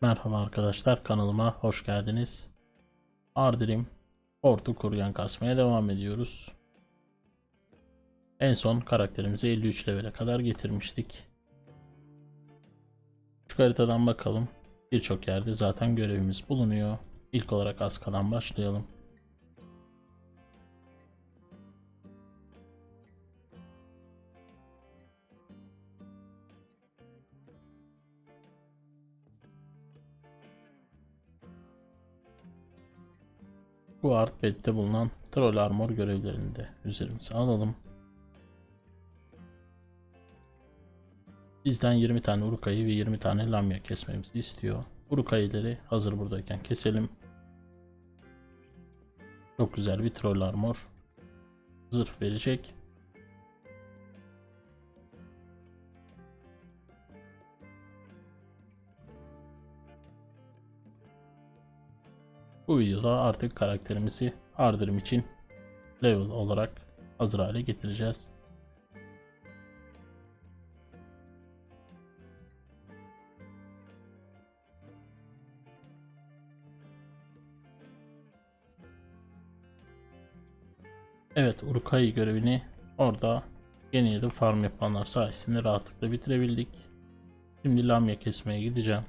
Merhaba arkadaşlar kanalıma hoş geldiniz. Ardirim ordu kuryan kasmaya devam ediyoruz. En son karakterimizi 53 levele kadar getirmiştik. Şu haritadan bakalım. Birçok yerde zaten görevimiz bulunuyor. İlk olarak Aska'dan başlayalım. Bu art bedde bulunan Troll Armor görevlerini de üzerimize alalım. Bizden 20 tane Urukayı ve 20 tane Lamya kesmemizi istiyor. Urukayıları hazır buradayken keselim. Çok güzel bir Troll Armor. Zırh verecek. Bu videoda artık karakterimizi Ardirim için level olarak hazır hale getireceğiz. Evet Urukay görevini orada yeni yılı farm yapanlar sayesinde rahatlıkla bitirebildik. Şimdi Lamya kesmeye gideceğim.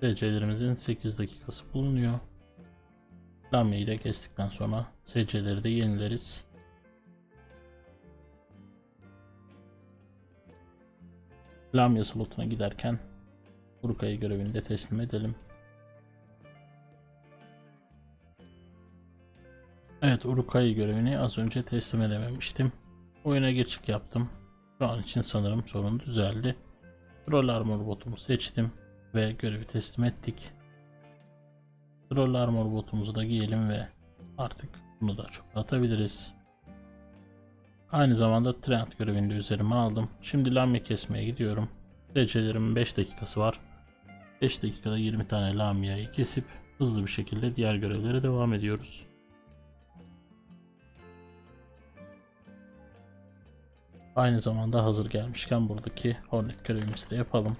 SC'lerimizin 8 dakikası bulunuyor. Lamya'yı da kestikten sonra SC'leri de yenileriz. Lamya slotuna giderken Urukayı görevini de teslim edelim. Evet Urukayı görevini az önce teslim edememiştim. Oyuna geçik yaptım. Şu an için sanırım sorun düzeldi. Troll Armor botumu seçtim ve görevi teslim ettik. Troll Armor botumuzu da giyelim ve artık bunu da çok atabiliriz. Aynı zamanda Trend görevini de üzerime aldım. Şimdi Lamya kesmeye gidiyorum. Derecelerin 5 dakikası var. 5 dakikada 20 tane Lamya'yı kesip hızlı bir şekilde diğer görevlere devam ediyoruz. Aynı zamanda hazır gelmişken buradaki Hornet görevimizi de yapalım.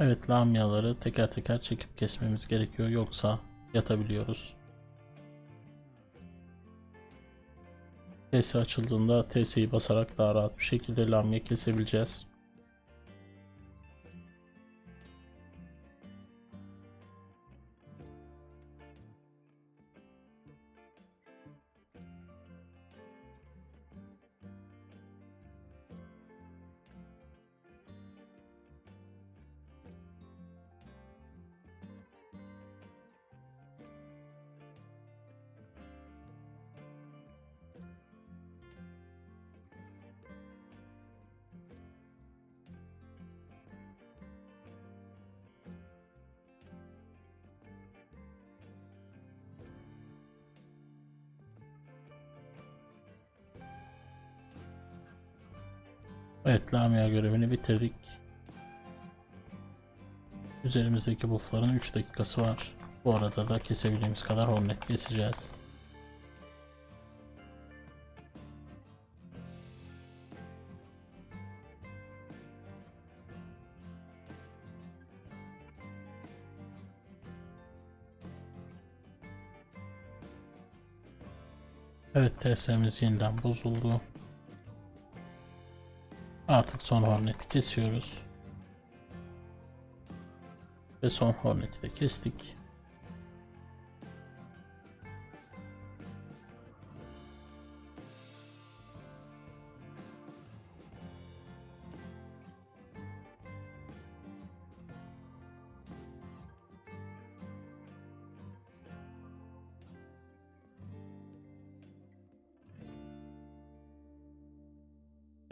Evet lamyaları teker teker çekip kesmemiz gerekiyor yoksa yatabiliyoruz. TS açıldığında TS'yi basarak daha rahat bir şekilde lamya kesebileceğiz. Evet Lamia görevini bitirdik. Üzerimizdeki buffların 3 dakikası var. Bu arada da kesebildiğimiz kadar hornet keseceğiz. Evet TS'miz yeniden bozuldu. Artık son horneti kesiyoruz. Ve son horneti de kestik.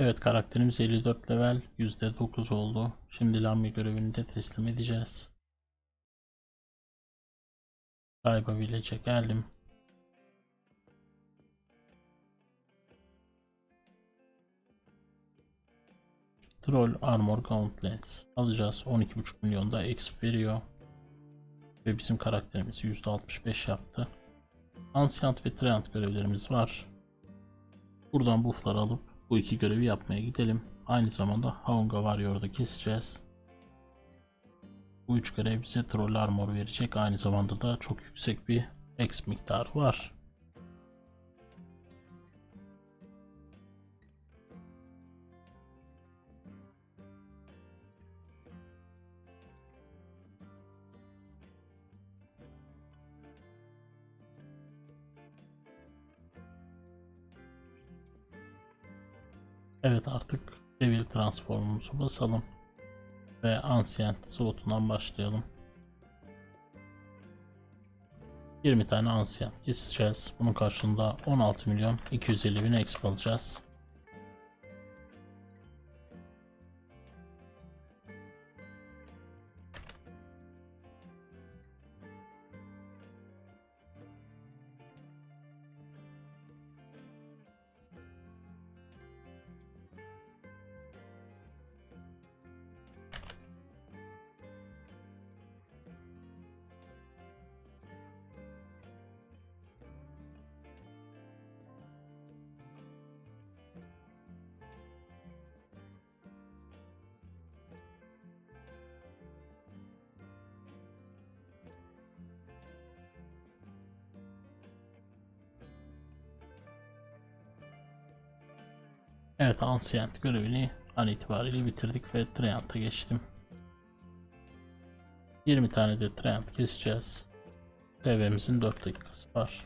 Evet karakterimiz 54 level %9 oldu. Şimdi Lammi görevini de teslim edeceğiz. Kayba Village'e geldim. Troll Armor Gauntlets alacağız. 12.5 milyonda exp veriyor. Ve bizim karakterimiz %65 yaptı. Ancient ve Treant görevlerimiz var. Buradan bufflar alıp bu iki görevi yapmaya gidelim. Aynı zamanda Haunga Warrior'da keseceğiz. Bu üç görev bize Troll Armor verecek. Aynı zamanda da çok yüksek bir X miktarı var. Evet artık Devil transformumuzu basalım. Ve Ancient slotundan başlayalım. 20 tane Ancient keseceğiz. Bunun karşılığında 16 milyon 250 bin exp alacağız. Evet Ancient görevini an itibariyle bitirdik ve Treant'a geçtim. 20 tane de Treant keseceğiz. TV'mizin 4 dakikası var.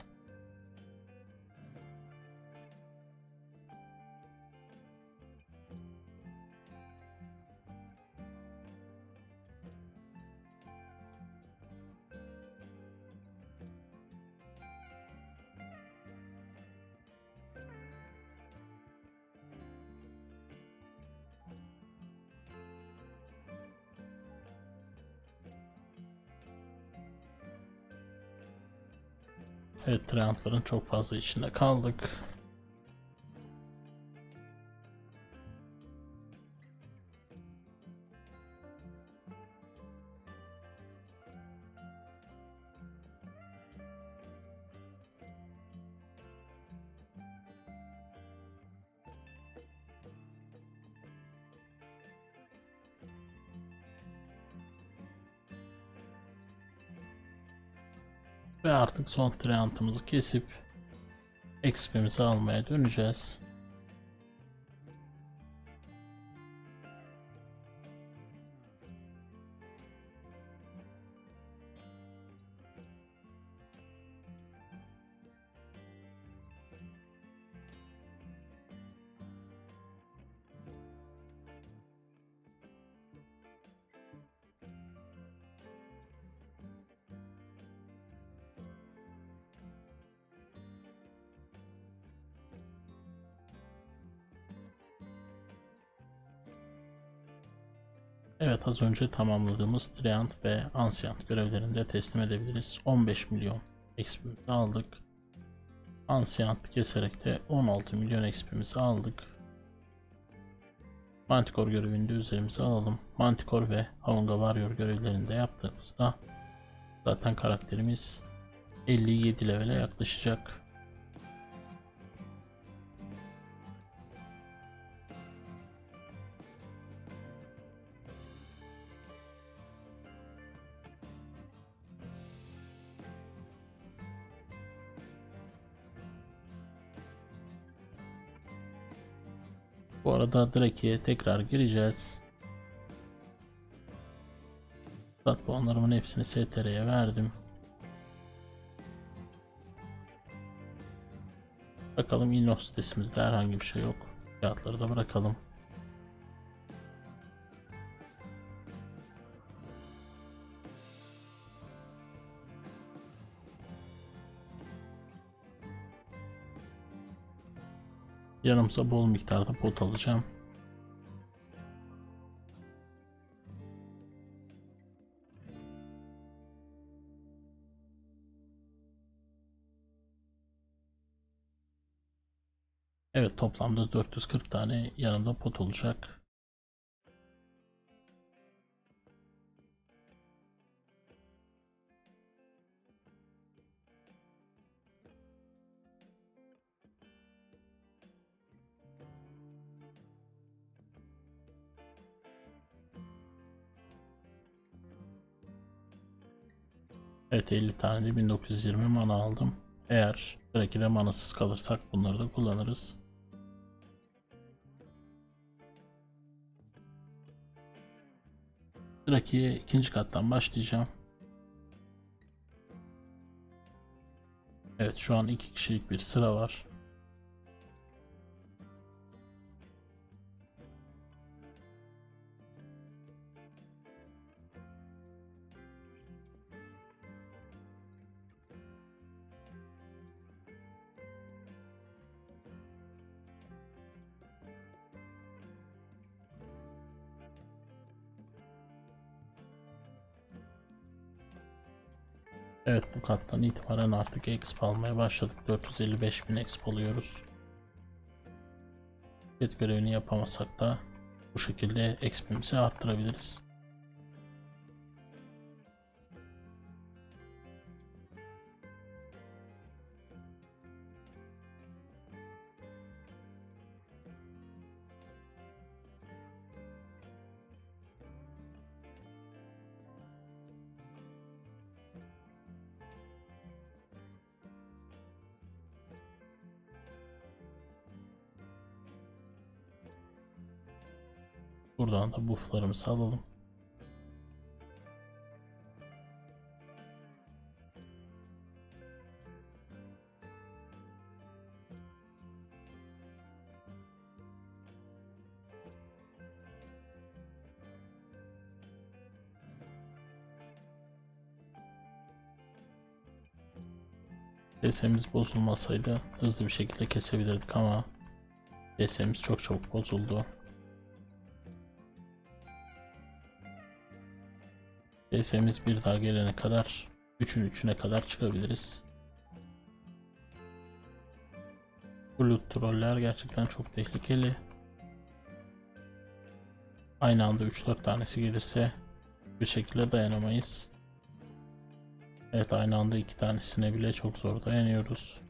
Treant'ların çok fazla içinde kaldık. Ve artık son treantımızı kesip XP'mizi almaya döneceğiz. Evet az önce tamamladığımız Treant ve Ancient görevlerini de teslim edebiliriz. 15 milyon XP'mizi aldık. Ancient keserek de 16 milyon XP'mizi aldık. Manticore görevini de üzerimize alalım. Manticore ve Haunga Warrior görevlerini de yaptığımızda zaten karakterimiz 57 levele yaklaşacak. Bu arada Drake'ye tekrar gireceğiz. Stat puanlarımın hepsini STR'ye verdim. Bakalım Innos sitesimizde herhangi bir şey yok. Fiyatları da bırakalım. Yanımıza bol miktarda pot alacağım. Evet toplamda 440 tane yanımda pot olacak. Evet 50 tane de 1920 mana aldım. Eğer Draki'de manasız kalırsak bunları da kullanırız. Draki'ye ikinci kattan başlayacağım. Evet şu an iki kişilik bir sıra var. Evet bu kattan itibaren artık exp almaya başladık. 455 bin exp alıyoruz. Chat görevini yapamasak da bu şekilde exp'imizi arttırabiliriz. Buradan da bufflarımızı alalım. DS'miz bozulmasaydı hızlı bir şekilde kesebilirdik ama DS'miz çok çabuk bozuldu. DS'miz bir daha gelene kadar 3'ün 3'üne kadar çıkabiliriz. Bulut troller gerçekten çok tehlikeli. Aynı anda 3-4 tanesi gelirse bir şekilde dayanamayız. Evet aynı anda iki tanesine bile çok zor dayanıyoruz.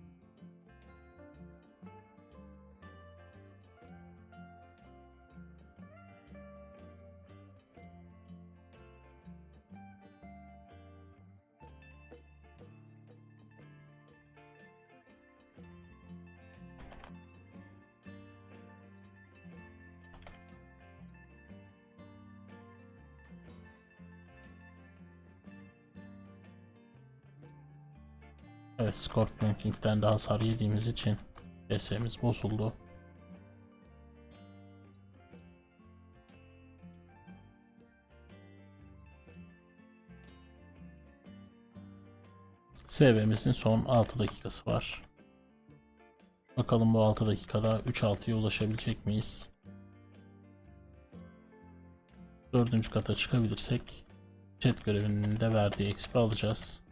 Scorpion King'den de hasar yediğimiz için DS'miz bozuldu. SV'mizin son 6 dakikası var. Bakalım bu 6 dakikada 3-6'ya ulaşabilecek miyiz? 4. kata çıkabilirsek chat görevinin de verdiği exp alacağız.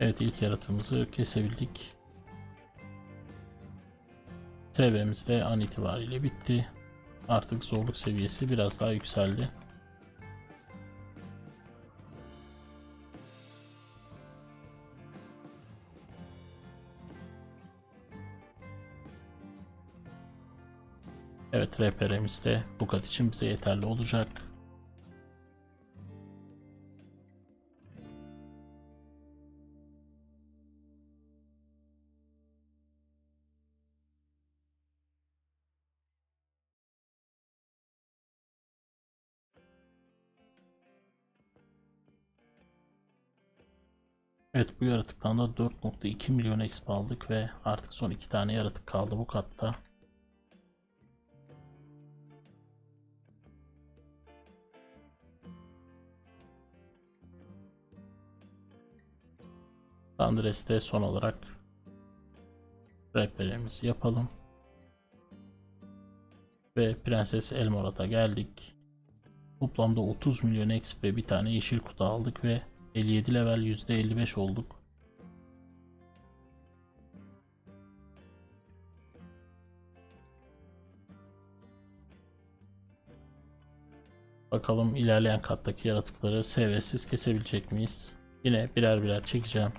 Evet ilk yaratımızı kesebildik. Seviyemiz de an itibariyle bitti. Artık zorluk seviyesi biraz daha yükseldi. Evet RPR'miz de bu kat için bize yeterli olacak. Evet bu yaratıktan da 4.2 milyon exp aldık ve artık son iki tane yaratık kaldı bu katta. Sandres'te son olarak rehberimizi yapalım. Ve Prenses Elmorat'a geldik. Toplamda 30 milyon XP ve bir tane yeşil kutu aldık ve 57 level %55 olduk. Bakalım ilerleyen kattaki yaratıkları sevesiz kesebilecek miyiz? Yine birer birer çekeceğim.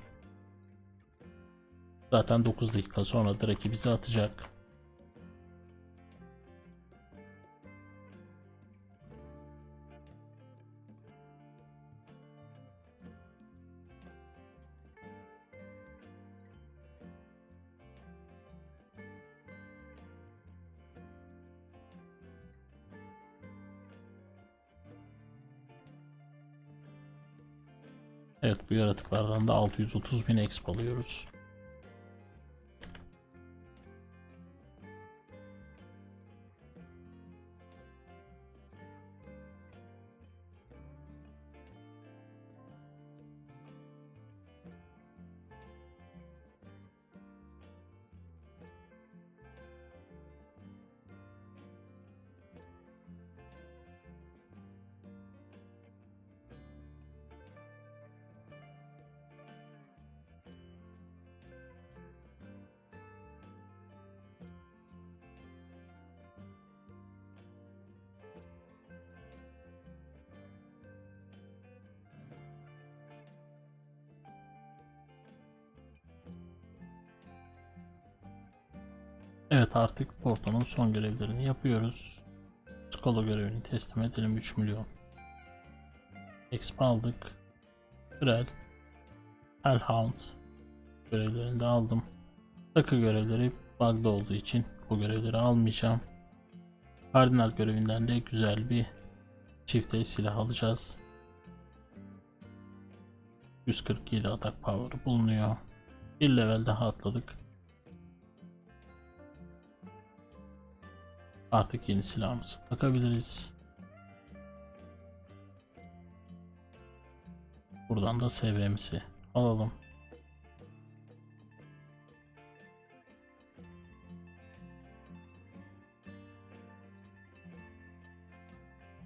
Zaten 9 dakika sonra Draki bizi atacak. Yaratıklardan da 630 bin exp alıyoruz. Evet artık portonun son görevlerini yapıyoruz. Skola görevini teslim edelim 3 milyon. Exp aldık. Krel. Hellhound görevlerini de aldım. Takı görevleri bug'da olduğu için bu görevleri almayacağım. Kardinal görevinden de güzel bir çift silah alacağız. 147 atak power bulunuyor. Bir level daha atladık. Artık yeni silahımızı takabiliriz. Buradan da SV'mizi alalım.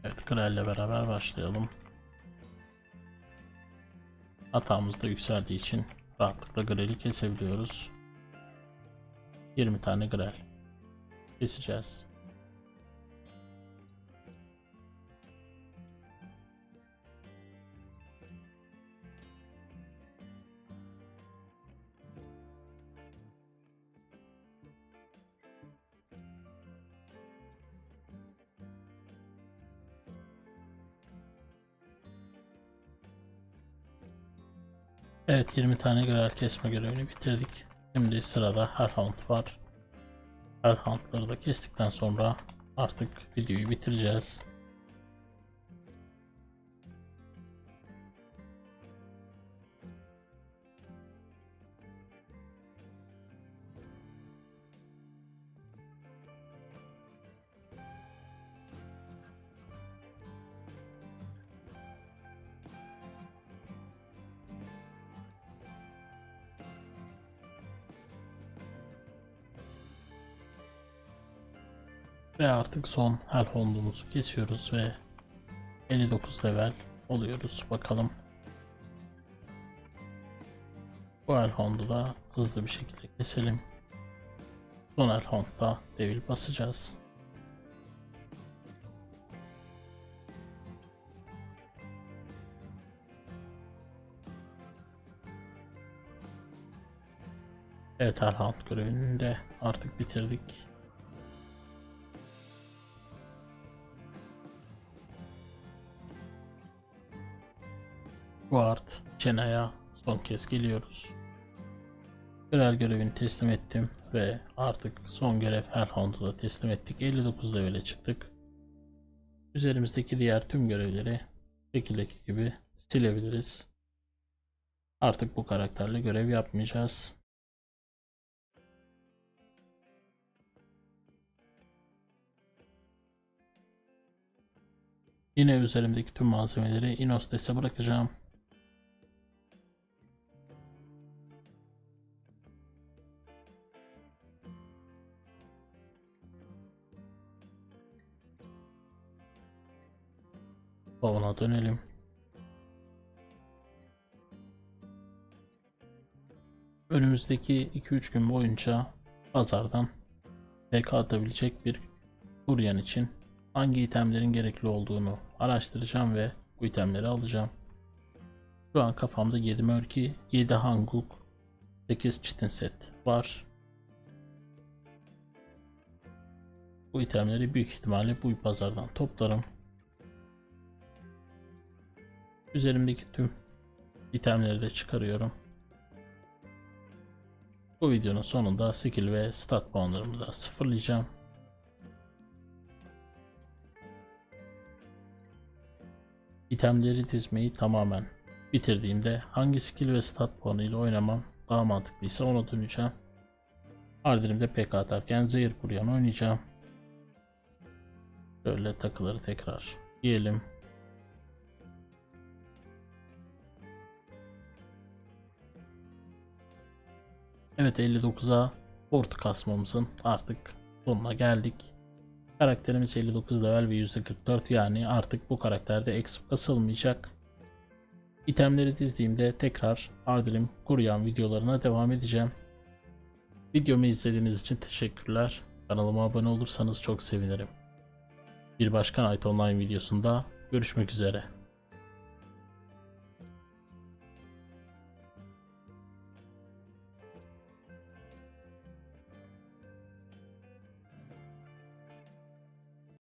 Evet Kral'le beraber başlayalım. Hatamız da yükseldiği için rahatlıkla Grel'i kesebiliyoruz. 20 tane Grel keseceğiz. 20 tane görev kesme görevini bitirdik. Şimdi sırada Hellhound var. Hellhound'ları da kestikten sonra artık videoyu bitireceğiz. Artık son Hellhound'umuzu kesiyoruz ve 59 level oluyoruz. Bakalım. Bu Hellhound'u da hızlı bir şekilde keselim. Son Hellhound'da devil basacağız. Evet Hellhound görevini de artık bitirdik. Guard, Çena'ya son kez geliyoruz. Görev görevini teslim ettim ve artık son görev Hellhound'u da teslim ettik. 59 level'e çıktık. Üzerimizdeki diğer tüm görevleri şekildeki gibi silebiliriz. Artık bu karakterle görev yapmayacağız. Yine üzerimdeki tüm malzemeleri Inostes'e bırakacağım. Bavuna dönelim. Önümüzdeki 2-3 gün boyunca pazardan PK atabilecek bir kuryen için hangi itemlerin gerekli olduğunu araştıracağım ve bu itemleri alacağım. Şu an kafamda 7 Murky, 7 Hanguk, 8 Chitin set var. Bu itemleri büyük ihtimalle bu pazardan toplarım. Üzerimdeki tüm itemleri de çıkarıyorum. Bu videonun sonunda skill ve stat puanlarımı da sıfırlayacağım. İtemleri dizmeyi tamamen bitirdiğimde hangi skill ve stat puanı ile oynamam daha mantıklıysa ona döneceğim. Ardilim'de PK atarken zehir kuryan oynayacağım. Şöyle takıları tekrar giyelim. Evet 59'a port kasmamızın artık sonuna geldik. Karakterimiz 59 level ve %44 yani artık bu karakterde exp kasılmayacak. İtemleri dizdiğimde tekrar Ardilim Kuryan videolarına devam edeceğim. Videomu izlediğiniz için teşekkürler. Kanalıma abone olursanız çok sevinirim. Bir başka Night Online videosunda görüşmek üzere.